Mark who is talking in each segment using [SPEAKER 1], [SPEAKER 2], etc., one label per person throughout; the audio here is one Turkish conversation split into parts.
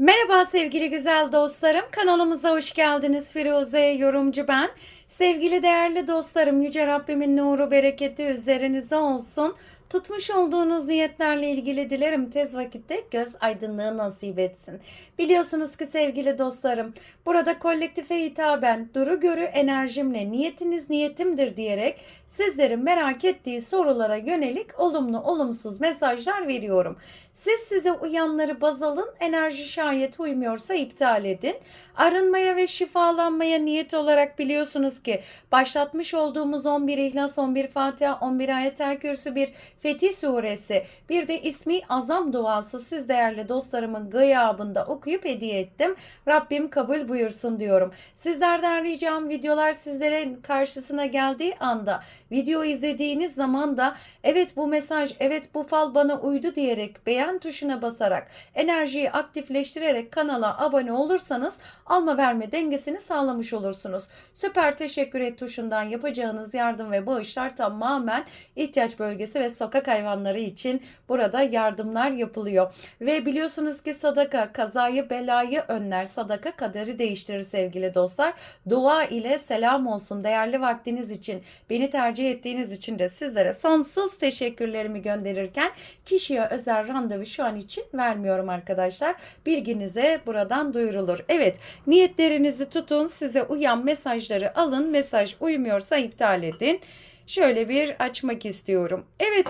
[SPEAKER 1] Merhaba sevgili güzel dostlarım. Kanalımıza hoş geldiniz. Firuze yorumcu ben. Sevgili değerli dostlarım, Yüce Rabbimin nuru, bereketi üzerinize olsun. Tutmuş olduğunuz niyetlerle ilgili dilerim tez vakitte göz aydınlığı nasip etsin. Biliyorsunuz ki sevgili dostlarım, burada kolektife hitaben duru görü enerjimle niyetiniz niyetimdir diyerek sizlerin merak ettiği sorulara yönelik olumlu olumsuz mesajlar veriyorum. Siz size uyanları baz alın, enerji şayet uymuyorsa iptal edin. Arınmaya ve şifalanmaya niyet olarak biliyorsunuz ki başlatmış olduğumuz 11 İhlas, 11 Fatiha, 11 Ayet-el Kürsü, bir Fetih Suresi, bir de ismi azam duası siz değerli dostlarımın gıyabında okuyup hediye ettim. Rabbim kabul buyursun diyorum. Sizlerden ricam videolar sizlerin karşısına geldiği anda video izlediğiniz zaman da evet bu mesaj, evet bu fal bana uydu diyerek beğen tuşuna basarak enerjiyi aktifleştirerek kanala abone olursanız alma verme dengesini sağlamış olursunuz. Süper teşekkür et tuşundan yapacağınız yardım ve bağışlar tamamen ihtiyaç bölgesi ve sokak hayvanları için burada yardımlar yapılıyor. Ve biliyorsunuz ki sadaka kazayı belayı önler. Sadaka kaderi değiştirir sevgili dostlar. Dua ile selam olsun değerli vaktiniz için beni tercih ettiğiniz için de sizlere sonsuz teşekkürlerimi gönderirken kişiye özel randevu şu an için vermiyorum arkadaşlar. Bilginize buradan duyurulur. Evet niyetlerinizi tutun size uyan mesajları alın mesaj uymuyorsa iptal edin. Şöyle bir açmak istiyorum. Evet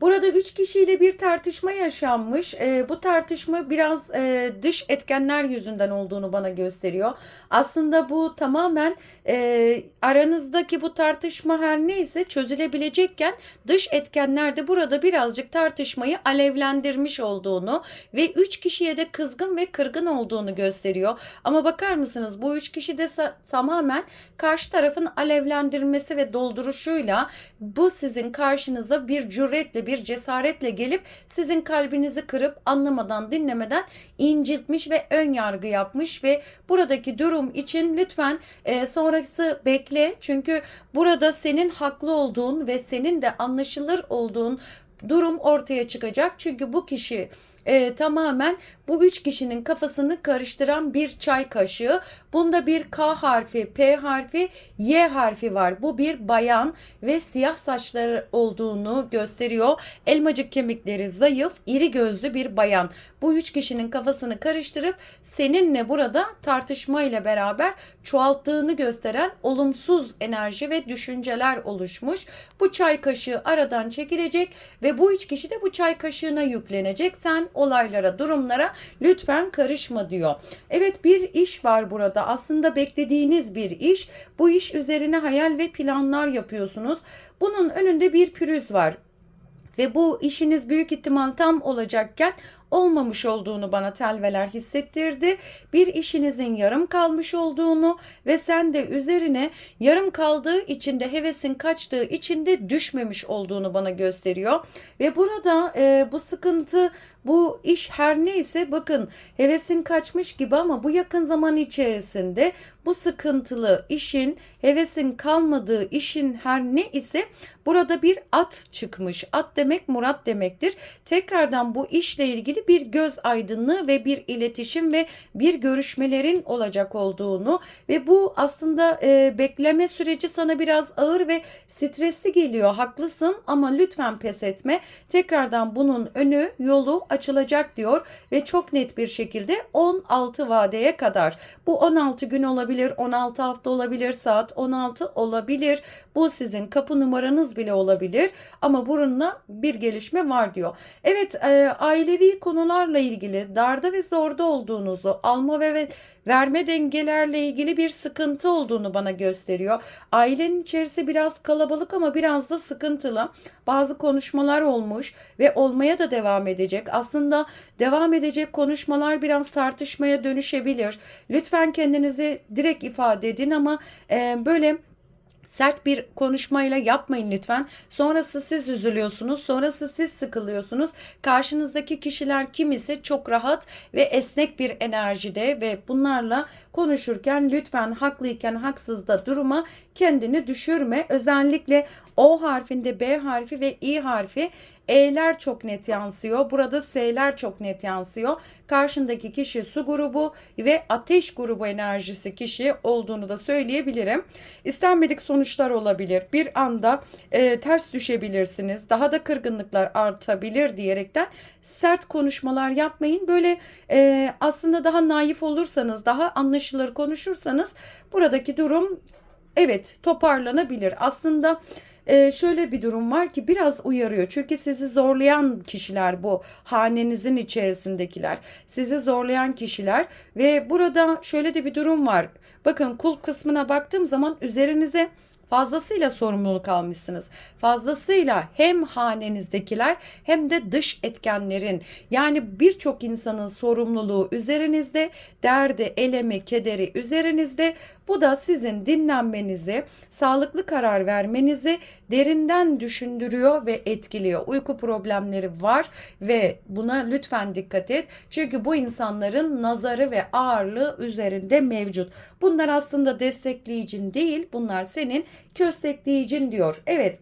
[SPEAKER 1] Burada üç kişiyle bir tartışma yaşanmış. E, bu tartışma biraz e, dış etkenler yüzünden olduğunu bana gösteriyor. Aslında bu tamamen e, aranızdaki bu tartışma her neyse çözülebilecekken dış etkenler de burada birazcık tartışmayı alevlendirmiş olduğunu ve üç kişiye de kızgın ve kırgın olduğunu gösteriyor. Ama bakar mısınız bu üç kişi de tamamen karşı tarafın alevlendirmesi ve dolduruşuyla bu sizin karşınıza bir cüretle bir cesaretle gelip sizin kalbinizi kırıp anlamadan dinlemeden inciltmiş ve ön yargı yapmış ve buradaki durum için lütfen e, sonrası bekle. Çünkü burada senin haklı olduğun ve senin de anlaşılır olduğun durum ortaya çıkacak çünkü bu kişi e, tamamen bu üç kişinin kafasını karıştıran bir çay kaşığı. Bunda bir K harfi, P harfi, Y harfi var. Bu bir bayan ve siyah saçları olduğunu gösteriyor. Elmacık kemikleri zayıf, iri gözlü bir bayan. Bu üç kişinin kafasını karıştırıp seninle burada tartışmayla beraber çoğalttığını gösteren olumsuz enerji ve düşünceler oluşmuş. Bu çay kaşığı aradan çekilecek ve bu üç kişi de bu çay kaşığına yüklenecek. Sen olaylara, durumlara lütfen karışma diyor. Evet bir iş var burada. Aslında beklediğiniz bir iş. Bu iş üzerine hayal ve planlar yapıyorsunuz. Bunun önünde bir pürüz var ve bu işiniz büyük ihtimal tam olacakken olmamış olduğunu bana telveler hissettirdi. Bir işinizin yarım kalmış olduğunu ve sen de üzerine yarım kaldığı için de hevesin kaçtığı için de düşmemiş olduğunu bana gösteriyor. Ve burada e, bu sıkıntı bu iş her neyse bakın hevesin kaçmış gibi ama bu yakın zaman içerisinde bu sıkıntılı işin hevesin kalmadığı işin her ne ise burada bir at çıkmış. At demek murat demektir. Tekrardan bu işle ilgili bir göz aydınlığı ve bir iletişim ve bir görüşmelerin olacak olduğunu ve bu aslında e, bekleme süreci sana biraz ağır ve stresli geliyor. Haklısın ama lütfen pes etme. Tekrardan bunun önü yolu açılacak diyor ve çok net bir şekilde 16 vadeye kadar. Bu 16 gün olabilir, 16 hafta olabilir, saat 16 olabilir. Bu sizin kapı numaranız bile olabilir ama bununla bir gelişme var diyor. Evet e, ailevi konularla ilgili darda ve zorda olduğunuzu alma ve, ve verme dengelerle ilgili bir sıkıntı olduğunu bana gösteriyor. Ailenin içerisi biraz kalabalık ama biraz da sıkıntılı. Bazı konuşmalar olmuş ve olmaya da devam edecek. Aslında devam edecek konuşmalar biraz tartışmaya dönüşebilir. Lütfen kendinizi direkt ifade edin ama e, böyle sert bir konuşmayla yapmayın lütfen. Sonrası siz üzülüyorsunuz. Sonrası siz sıkılıyorsunuz. Karşınızdaki kişiler kim ise çok rahat ve esnek bir enerjide ve bunlarla konuşurken lütfen haklıyken haksızda duruma kendini düşürme. Özellikle O harfinde B harfi ve İ harfi E'ler çok net yansıyor. Burada S'ler çok net yansıyor. Karşındaki kişi su grubu ve ateş grubu enerjisi kişi olduğunu da söyleyebilirim. İstenmedik sonuçlar olabilir. Bir anda e, ters düşebilirsiniz. Daha da kırgınlıklar artabilir diyerekten sert konuşmalar yapmayın. Böyle e, aslında daha naif olursanız, daha anlaşılır konuşursanız buradaki durum evet toparlanabilir. Aslında e, şöyle bir durum var ki biraz uyarıyor. Çünkü sizi zorlayan kişiler bu hanenizin içerisindekiler. Sizi zorlayan kişiler ve burada şöyle de bir durum var. Bakın kul kısmına baktığım zaman üzerinize fazlasıyla sorumluluk almışsınız. Fazlasıyla hem hanenizdekiler hem de dış etkenlerin yani birçok insanın sorumluluğu üzerinizde, derdi, elemi, kederi üzerinizde. Bu da sizin dinlenmenizi, sağlıklı karar vermenizi derinden düşündürüyor ve etkiliyor. Uyku problemleri var ve buna lütfen dikkat et. Çünkü bu insanların nazarı ve ağırlığı üzerinde mevcut. Bunlar aslında destekleyicin değil, bunlar senin köstekleyicin diyor. Evet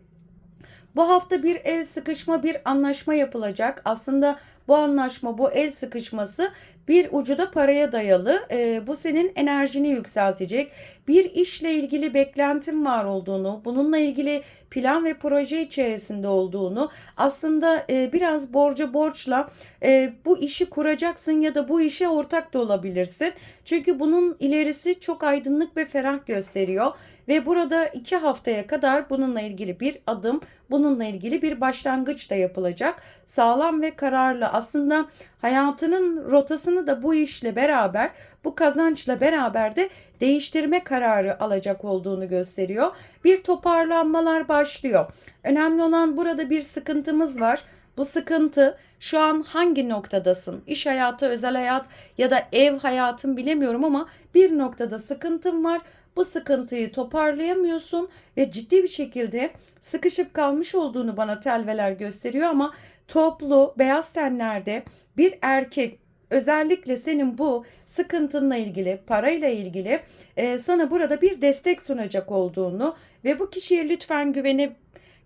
[SPEAKER 1] bu hafta bir el sıkışma, bir anlaşma yapılacak. Aslında bu anlaşma, bu el sıkışması bir ucu da paraya dayalı. E, bu senin enerjini yükseltecek. Bir işle ilgili beklentin var olduğunu, bununla ilgili plan ve proje içerisinde olduğunu, aslında e, biraz borca borçla e, bu işi kuracaksın ya da bu işe ortak da olabilirsin. Çünkü bunun ilerisi çok aydınlık ve ferah gösteriyor ve burada iki haftaya kadar bununla ilgili bir adım, bununla ilgili bir başlangıç da yapılacak. Sağlam ve kararlı aslında hayatının rotasını da bu işle beraber, bu kazançla beraber de değiştirme kararı alacak olduğunu gösteriyor. Bir toparlanmalar başlıyor. Önemli olan burada bir sıkıntımız var. Bu sıkıntı şu an hangi noktadasın? İş hayatı, özel hayat ya da ev hayatın bilemiyorum ama bir noktada sıkıntın var. Bu sıkıntıyı toparlayamıyorsun ve ciddi bir şekilde sıkışıp kalmış olduğunu bana telveler gösteriyor ama toplu beyaz tenlerde bir erkek özellikle senin bu sıkıntınla ilgili, parayla ilgili e, sana burada bir destek sunacak olduğunu ve bu kişiye lütfen güvenip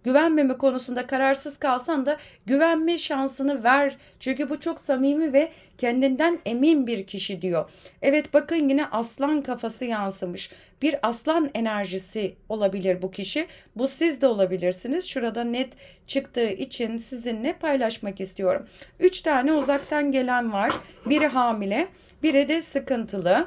[SPEAKER 1] güvenmeme konusunda kararsız kalsan da güvenme şansını ver. Çünkü bu çok samimi ve kendinden emin bir kişi diyor. Evet bakın yine aslan kafası yansımış. Bir aslan enerjisi olabilir bu kişi. Bu siz de olabilirsiniz. Şurada net çıktığı için sizinle paylaşmak istiyorum. Üç tane uzaktan gelen var. Biri hamile, biri de sıkıntılı.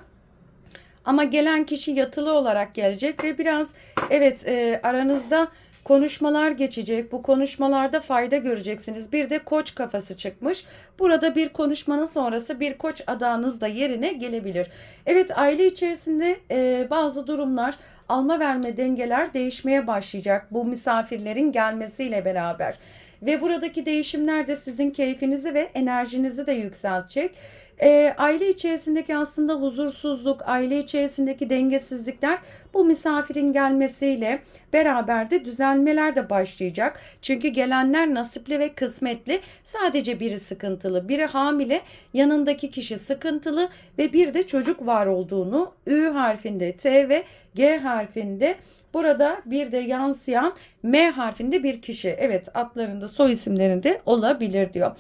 [SPEAKER 1] Ama gelen kişi yatılı olarak gelecek ve biraz evet e, aranızda konuşmalar geçecek. Bu konuşmalarda fayda göreceksiniz. Bir de koç kafası çıkmış. Burada bir konuşmanın sonrası bir koç adağınız da yerine gelebilir. Evet aile içerisinde e, bazı durumlar alma verme dengeler değişmeye başlayacak bu misafirlerin gelmesiyle beraber. Ve buradaki değişimler de sizin keyfinizi ve enerjinizi de yükseltecek. E, aile içerisindeki aslında huzursuzluk, aile içerisindeki dengesizlikler bu misafirin gelmesiyle beraber de düzelmeler de başlayacak. Çünkü gelenler nasipli ve kısmetli. Sadece biri sıkıntılı, biri hamile, yanındaki kişi sıkıntılı ve bir de çocuk var olduğunu Ü harfinde T ve G harfinde burada bir de yansıyan M harfinde bir kişi. Evet adlarında soy isimlerinde olabilir diyor.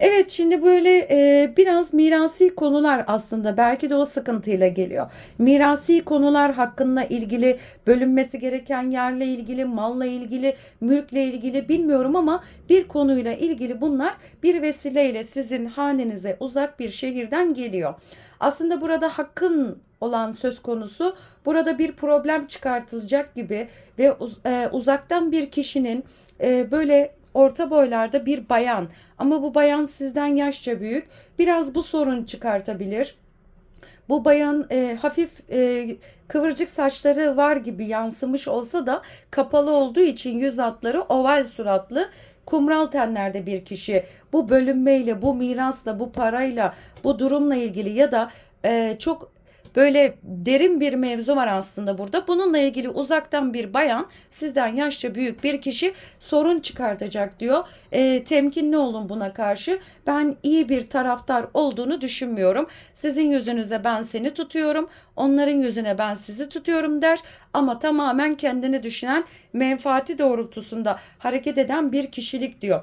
[SPEAKER 1] Evet şimdi böyle e, biraz mirasi konular aslında belki de o sıkıntıyla geliyor. Mirasi konular hakkında ilgili bölünmesi gereken yerle ilgili, malla ilgili, mülkle ilgili bilmiyorum ama bir konuyla ilgili bunlar bir vesileyle sizin hanenize uzak bir şehirden geliyor. Aslında burada hakkın olan söz konusu burada bir problem çıkartılacak gibi ve e, uzaktan bir kişinin e, böyle orta boylarda bir bayan. Ama bu bayan sizden yaşça büyük. Biraz bu sorun çıkartabilir. Bu bayan e, hafif e, kıvırcık saçları var gibi yansımış olsa da kapalı olduğu için yüz hatları oval suratlı kumral tenlerde bir kişi. Bu bölünmeyle, bu mirasla, bu parayla, bu durumla ilgili ya da e, çok böyle derin bir mevzu var aslında burada. Bununla ilgili uzaktan bir bayan sizden yaşça büyük bir kişi sorun çıkartacak diyor. E, temkinli olun buna karşı. Ben iyi bir taraftar olduğunu düşünmüyorum. Sizin yüzünüze ben seni tutuyorum. Onların yüzüne ben sizi tutuyorum der. ama tamamen kendini düşünen menfaati doğrultusunda hareket eden bir kişilik diyor.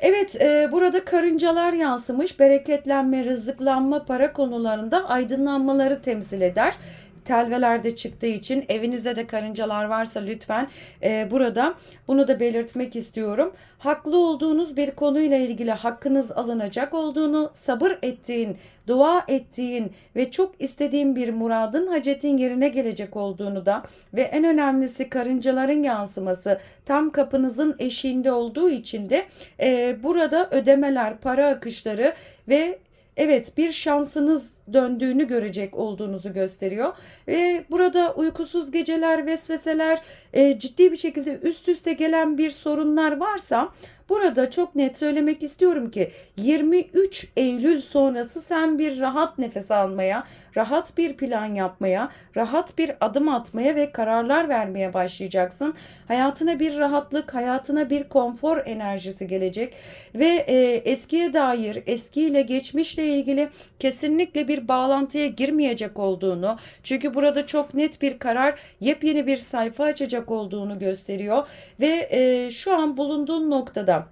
[SPEAKER 1] Evet e, burada karıncalar yansımış. Bereketlenme, rızıklanma, para konularında aydınlanmaları temsil eder telvelerde çıktığı için evinizde de karıncalar varsa lütfen e, burada bunu da belirtmek istiyorum. Haklı olduğunuz bir konuyla ilgili hakkınız alınacak olduğunu, sabır ettiğin, dua ettiğin ve çok istediğin bir muradın hacetin yerine gelecek olduğunu da ve en önemlisi karıncaların yansıması tam kapınızın eşiğinde olduğu için de e, burada ödemeler, para akışları ve evet bir şansınız döndüğünü görecek olduğunuzu gösteriyor. Ve burada uykusuz geceler, vesveseler, e, ciddi bir şekilde üst üste gelen bir sorunlar varsa Burada çok net söylemek istiyorum ki 23 Eylül sonrası sen bir rahat nefes almaya, rahat bir plan yapmaya, rahat bir adım atmaya ve kararlar vermeye başlayacaksın. Hayatına bir rahatlık, hayatına bir konfor enerjisi gelecek ve e, eskiye dair, eskiyle geçmişle ilgili kesinlikle bir bağlantıya girmeyecek olduğunu, çünkü burada çok net bir karar, yepyeni bir sayfa açacak olduğunu gösteriyor. Ve e, şu an bulunduğun noktada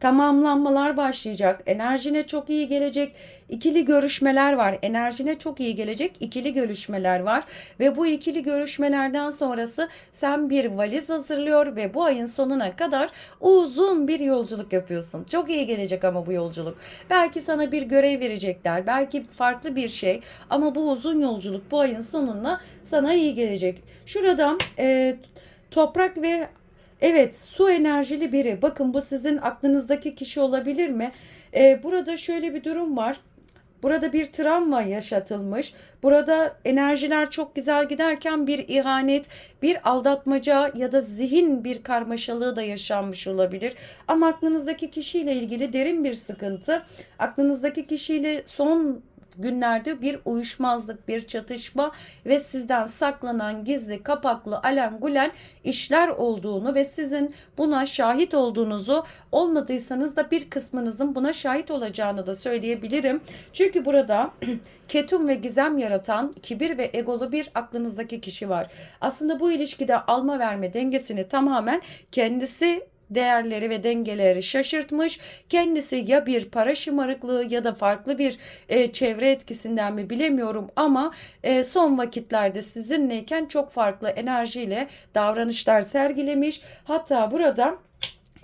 [SPEAKER 1] tamamlanmalar başlayacak. Enerjine çok iyi gelecek ikili görüşmeler var. Enerjine çok iyi gelecek ikili görüşmeler var ve bu ikili görüşmelerden sonrası sen bir valiz hazırlıyor ve bu ayın sonuna kadar uzun bir yolculuk yapıyorsun. Çok iyi gelecek ama bu yolculuk. Belki sana bir görev verecekler. Belki farklı bir şey ama bu uzun yolculuk bu ayın sonunda sana iyi gelecek. Şuradan e, toprak ve Evet, su enerjili biri. Bakın bu sizin aklınızdaki kişi olabilir mi? Ee, burada şöyle bir durum var. Burada bir travma yaşatılmış. Burada enerjiler çok güzel giderken bir ihanet, bir aldatmaca ya da zihin bir karmaşalığı da yaşanmış olabilir. Ama aklınızdaki kişiyle ilgili derin bir sıkıntı. Aklınızdaki kişiyle son günlerde bir uyuşmazlık, bir çatışma ve sizden saklanan gizli, kapaklı, alem gulen işler olduğunu ve sizin buna şahit olduğunuzu olmadıysanız da bir kısmınızın buna şahit olacağını da söyleyebilirim. Çünkü burada ketum ve gizem yaratan kibir ve egolu bir aklınızdaki kişi var. Aslında bu ilişkide alma verme dengesini tamamen kendisi değerleri ve dengeleri şaşırtmış. Kendisi ya bir para şımarıklığı ya da farklı bir e, çevre etkisinden mi bilemiyorum ama e, son vakitlerde sizinleyken çok farklı enerjiyle davranışlar sergilemiş. Hatta burada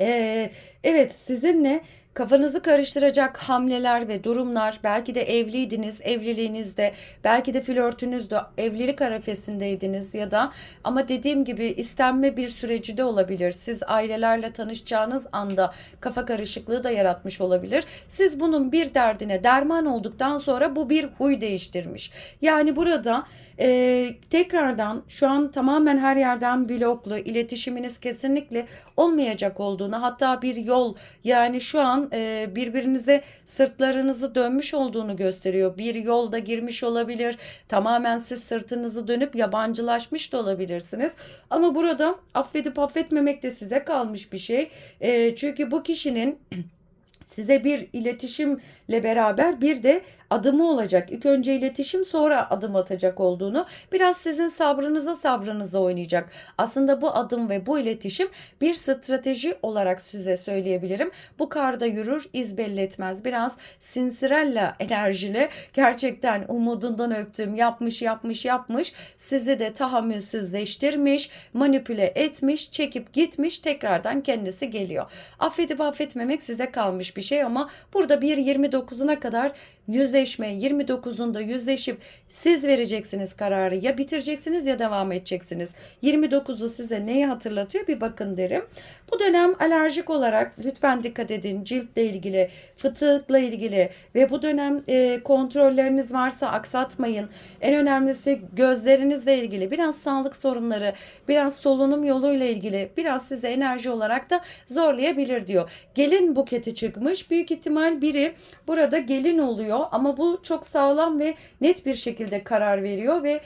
[SPEAKER 1] ee, evet sizinle kafanızı karıştıracak hamleler ve durumlar belki de evliydiniz evliliğinizde belki de flörtünüzde evlilik arefesindeydiniz ya da ama dediğim gibi istenme bir süreci de olabilir. Siz ailelerle tanışacağınız anda kafa karışıklığı da yaratmış olabilir. Siz bunun bir derdine derman olduktan sonra bu bir huy değiştirmiş. Yani burada e, tekrardan şu an tamamen her yerden bloklu iletişiminiz kesinlikle olmayacak olduğunu hatta bir yol yani şu an e, birbirinize sırtlarınızı dönmüş olduğunu gösteriyor. Bir yolda girmiş olabilir. Tamamen siz sırtınızı dönüp yabancılaşmış da olabilirsiniz. Ama burada affedip affetmemek de size kalmış bir şey. E, çünkü bu kişinin size bir iletişimle beraber bir de adımı olacak. İlk önce iletişim sonra adım atacak olduğunu biraz sizin sabrınıza sabrınıza oynayacak. Aslında bu adım ve bu iletişim bir strateji olarak size söyleyebilirim. Bu karda yürür iz belli etmez. Biraz sinsirella enerjili gerçekten umudundan öptüm yapmış yapmış yapmış sizi de tahammülsüzleştirmiş manipüle etmiş çekip gitmiş tekrardan kendisi geliyor. Affedip affetmemek size kalmış bir şey ama burada bir 29'una kadar yüzleşme 29'unda yüzleşip siz vereceksiniz kararı ya bitireceksiniz ya devam edeceksiniz. 29'u size neyi hatırlatıyor bir bakın derim. Bu dönem alerjik olarak lütfen dikkat edin ciltle ilgili, fıtıkla ilgili ve bu dönem e, kontrolleriniz varsa aksatmayın. En önemlisi gözlerinizle ilgili biraz sağlık sorunları, biraz solunum yoluyla ilgili biraz size enerji olarak da zorlayabilir diyor. Gelin buketi çıkmış. Büyük ihtimal biri burada gelin oluyor. Ama bu çok sağlam ve net bir şekilde karar veriyor ve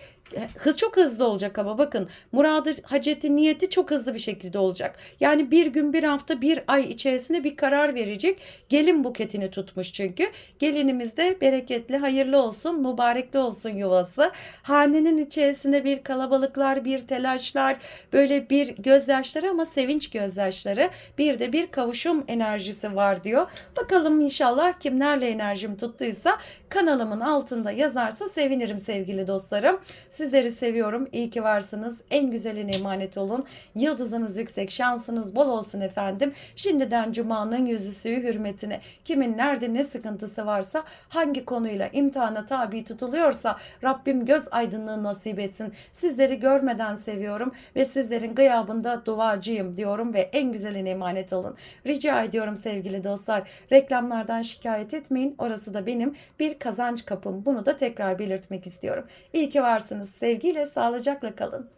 [SPEAKER 1] hız çok hızlı olacak ama bakın muradı haceti niyeti çok hızlı bir şekilde olacak. Yani bir gün bir hafta bir ay içerisinde bir karar verecek. Gelin buketini tutmuş çünkü. Gelinimiz de bereketli hayırlı olsun mübarekli olsun yuvası. Hanenin içerisinde bir kalabalıklar bir telaşlar böyle bir gözyaşları ama sevinç gözyaşları bir de bir kavuşum enerjisi var diyor. Bakalım inşallah kimlerle enerjim tuttuysa kanalımın altında yazarsa sevinirim sevgili dostlarım. Sizleri seviyorum. İyi ki varsınız. En güzeline emanet olun. Yıldızınız yüksek, şansınız bol olsun efendim. Şimdiden Cuma'nın yüzüsü hürmetine kimin nerede ne sıkıntısı varsa hangi konuyla imtihana tabi tutuluyorsa Rabbim göz aydınlığı nasip etsin. Sizleri görmeden seviyorum ve sizlerin gıyabında duacıyım diyorum ve en güzeline emanet olun. Rica ediyorum sevgili dostlar. Reklamlardan şikayet etmeyin. Orası da benim bir kazanç kapım. Bunu da tekrar belirtmek istiyorum. İyi ki varsınız. Sevgiyle, sağlıcakla kalın.